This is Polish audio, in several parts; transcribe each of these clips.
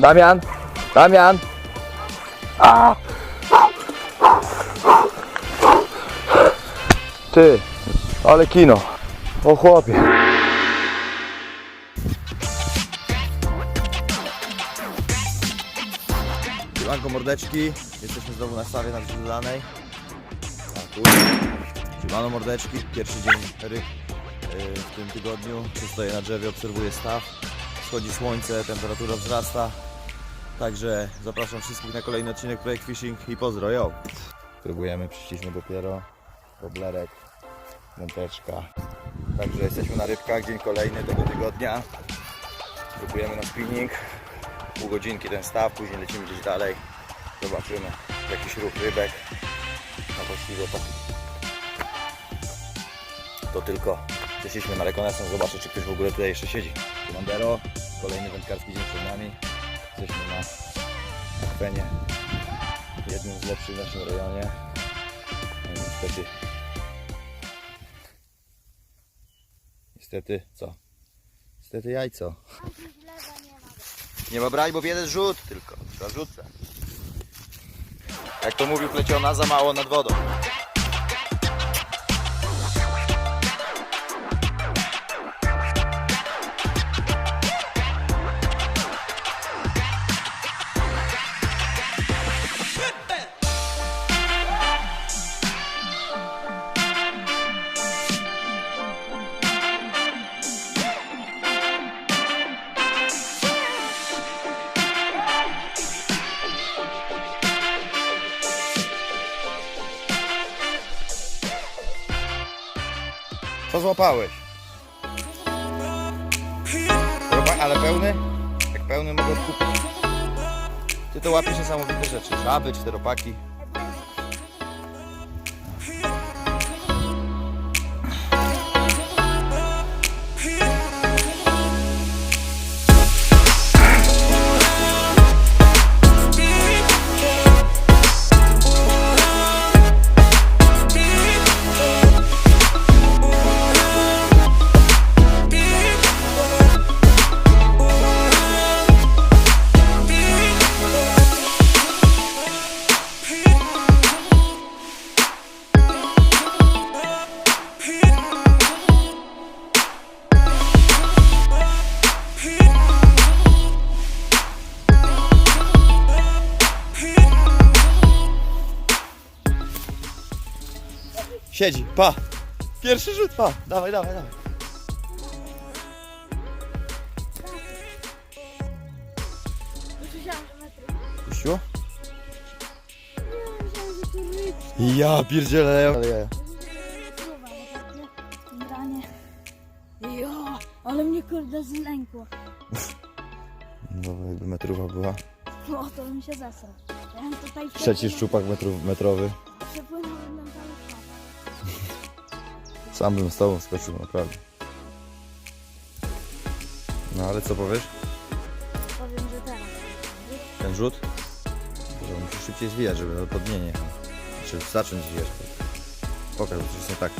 Damian! Damian! A! Ty, ale kino. O chłopie. Siemanko mordeczki, jesteśmy znowu na stawie na Brzylanej. A tu. Mordeczki, pierwszy dzień ryb yy, w tym tygodniu. Stoję na drzewie, obserwuję staw. Schodzi słońce, temperatura wzrasta. Także zapraszam wszystkich na kolejny odcinek Projekt Fishing i pozdro, yo! Próbujemy, przyszliśmy dopiero. Boblerek, wąteczka. Także jesteśmy na rybkach, dzień kolejny tego tygodnia. Próbujemy na spinning. Pół godzinki ten staw, później lecimy gdzieś dalej. Zobaczymy jakiś ruch rybek. A właściwie to, to tylko przyszliśmy na rekonesans zobaczyć, czy ktoś w ogóle tutaj jeszcze siedzi. Mandero, kolejny wędkarski dzień przed nami. Jesteśmy na akwenie, jednym z lepszych w naszym rejonie. No niestety, niestety co? Niestety jajco. Nie ma brać, bo jeden rzut tylko. Trzeba rzucać. Jak to mówił pleciona, za mało nad wodą. Co złapałeś? Ale pełny? Jak pełny mogę kupić. Ty to łapiesz niesamowite rzeczy. Żaby, czteropaki. Siedzi, pa! Pierwszy rzut, pa! Dawaj, dawaj, dawaj. Puściło? Ja pierdzielę. Ale ja. Branie. Jo, ale mnie kurde zlękło. No jakby metrówa była. O, to bym się zesrał. Ja bym tutaj Trzeci szczupak metrów, metrowy. Przepłynąłem świat. Sam bym z tobą skoczył, naprawdę. No ale co powiesz? Powiem, że teraz. Ten rzut? Że on musi szybciej zwijać, żeby na podnienie jechał. Znaczy zacząć zwijać. Pokaż, coś jest nie tak.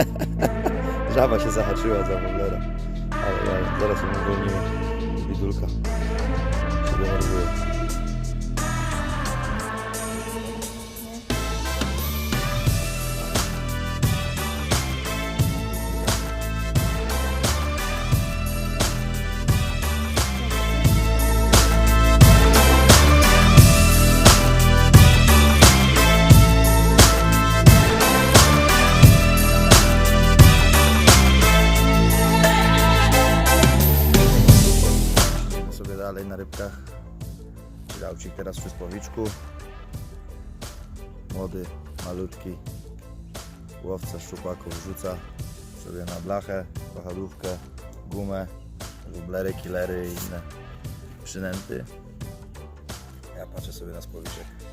Żaba się zahaczyła za woblera. Ale ja zaraz ją uwolnimy. Bidulka. Się denerwuje. Spłowiczku. Młody, malutki łowca szczupaków rzuca sobie na blachę, wahadłówkę, gumę, wublery, killery i inne przynęty. Ja patrzę sobie na spłowiczek.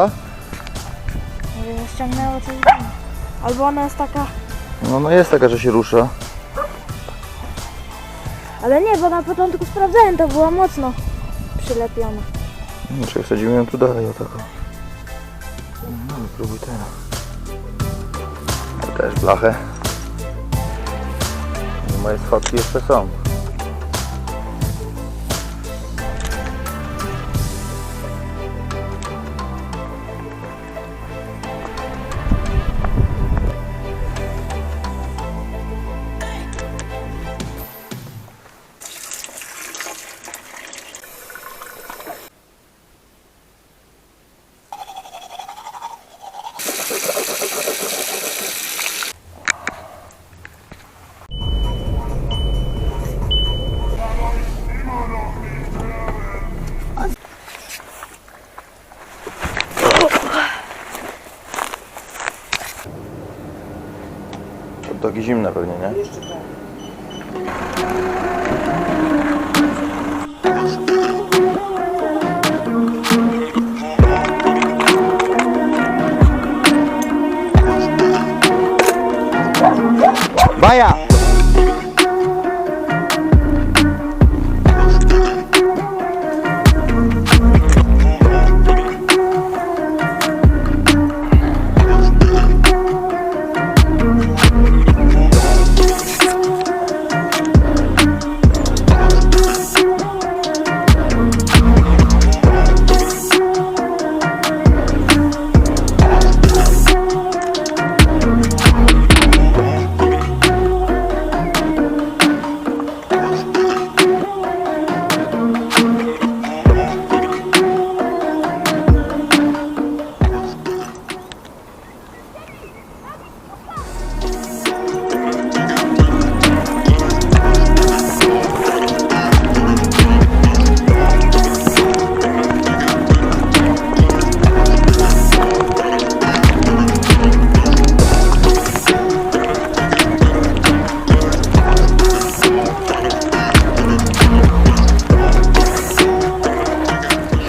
Co? Może ściągnęło coś. Albo ona jest taka... No, no jest taka, że się rusza. Ale nie, bo na początku sprawdzałem, to była mocno przylepiona. No, czy wsadzimy ją tu dalej o taką. No, próbuj teraz. To też blachę. No, moje schodki jeszcze są. To takie zimne pewnie, nie? Baja!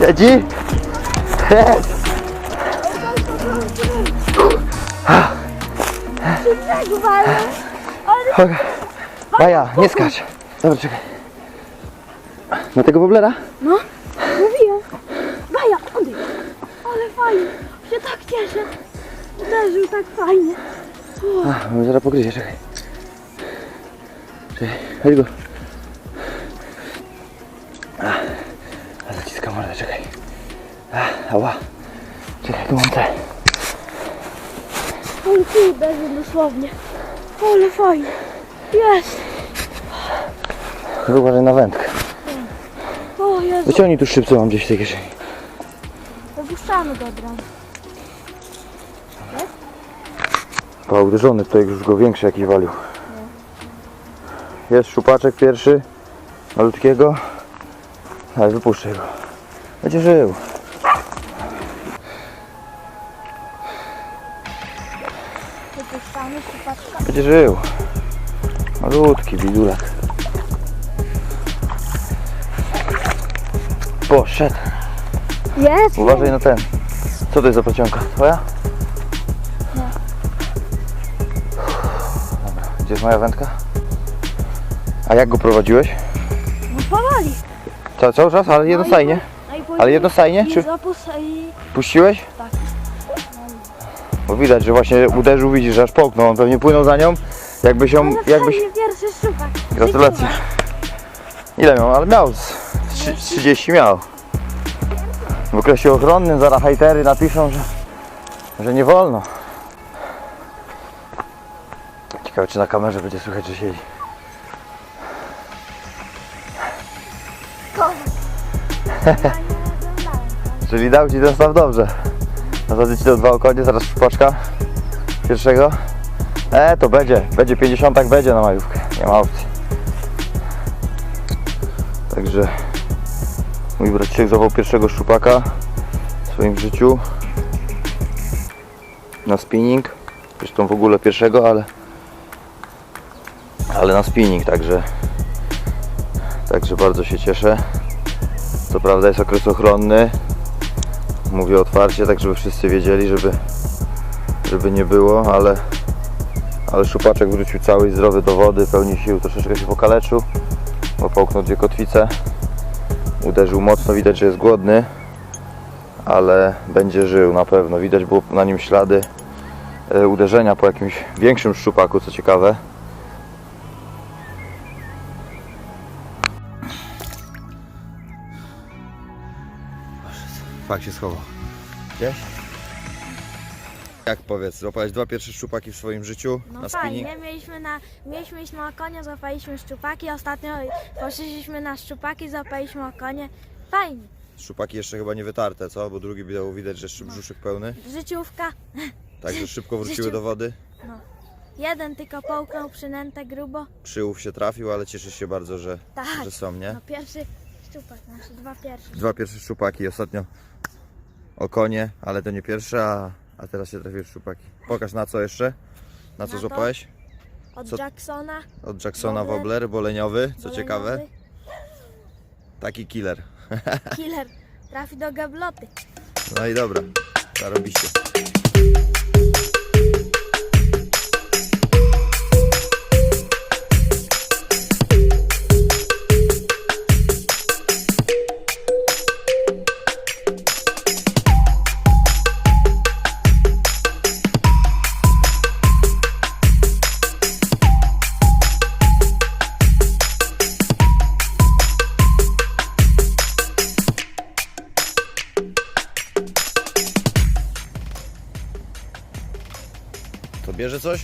Siedzi? Jest! Okej. Baja, nie skacz. Dobra, czekaj. Na tego woblera? No, mówiłem. Baja, odejdź. Ale fajnie. Się tak cieszę. Uderzył tak fajnie. A, on zaraz pogryzie, czekaj. Czekaj, chodź go. A, czekaj. A, ała. Czekaj, tu mam te. Tu uderzył dosłownie. Ale fajnie. Jest. Uważaj na wędkę. O Jezu. Wyciągnij tu szybce, mam gdzieś w tej kieszeni. Wypuszczamy go od razu. Pa, uderzony tutaj już go większy jakiś walił. Jest szupaczek pierwszy, malutkiego, ale wypuszczę go. Będzie żył. Będzie żył. Malutki bidulek. Poszedł. Jest. Uważaj na ten. Co to jest za plecionka? Twoja? Nie. Dobra, Gdzie jest moja wędka? A jak go prowadziłeś? No powoli. Ca- cały czas, ale jednostajnie? No Ale jednostajnie, czy puściłeś? Tak. Bo widać, że właśnie uderzył, widzisz, że aż połknął. On pewnie płynął za nią, jakbyś ją, Ale jakbyś... szczupak. Gratulacje. Ile miał? Ale miał, z trzy- 30 miał. W okresie ochronnym zaraz hejtery napiszą, że, że nie wolno. Ciekawe, czy na kamerze będzie słychać, że siedzi. Czyli dał ci ten staw dobrze. Zasadzę ci to dwa okonie, zaraz szpaczka pierwszego. E, to będzie, będzie 50 będzie na majówkę, nie ma opcji. Także mój braciszek złapał pierwszego szczupaka w swoim życiu na spinning. Zresztą w ogóle pierwszego, ale ale na spinning, także także bardzo się cieszę. Co prawda jest okres ochronny. Mówię otwarcie, tak żeby wszyscy wiedzieli, żeby żeby nie było, ale ale szupaczek wrócił cały i zdrowy do wody, pełni sił, troszeczkę się pokaleczył, bo połknął dwie kotwice. Uderzył mocno, widać, że jest głodny, ale będzie żył na pewno. Widać było na nim ślady e, uderzenia po jakimś większym szczupaku, co ciekawe. Fak się schował. Gdzieś? Jak powiedz, złapałeś dwa pierwsze szczupaki w swoim życiu No na spinning? fajnie, mieliśmy na, mieliśmy iść na okonie, złapaliśmy szczupaki, ostatnio poszliśmy na szczupaki, złapaliśmy okonie. Fajnie, Szczupaki jeszcze chyba nie wytarte, co? Bo drugi było widać, że jeszcze brzuszek pełny. życiówka. Także szybko wróciły Życiu- do wody. Jeden tylko połknął przynętę grubo. Przyłów się trafił, ale cieszysz się bardzo, że, Tak, że są, nie? no pierwszy szczupak, nasze dwa pierwsze. Dwa pierwsze szczupaki, ostatnio o konie, ale to nie pierwsze, a, a teraz się trafiły szczupaki. Pokaż na co jeszcze? Na co Na to. złapałeś? Od Co- Jacksona. Od Jacksona Wobbler. Wobbler, boleniowy, co boleniowy, ciekawe. Taki killer. Killer. Trafi do gabloty. No i dobra, zarobiście. To bierze coś?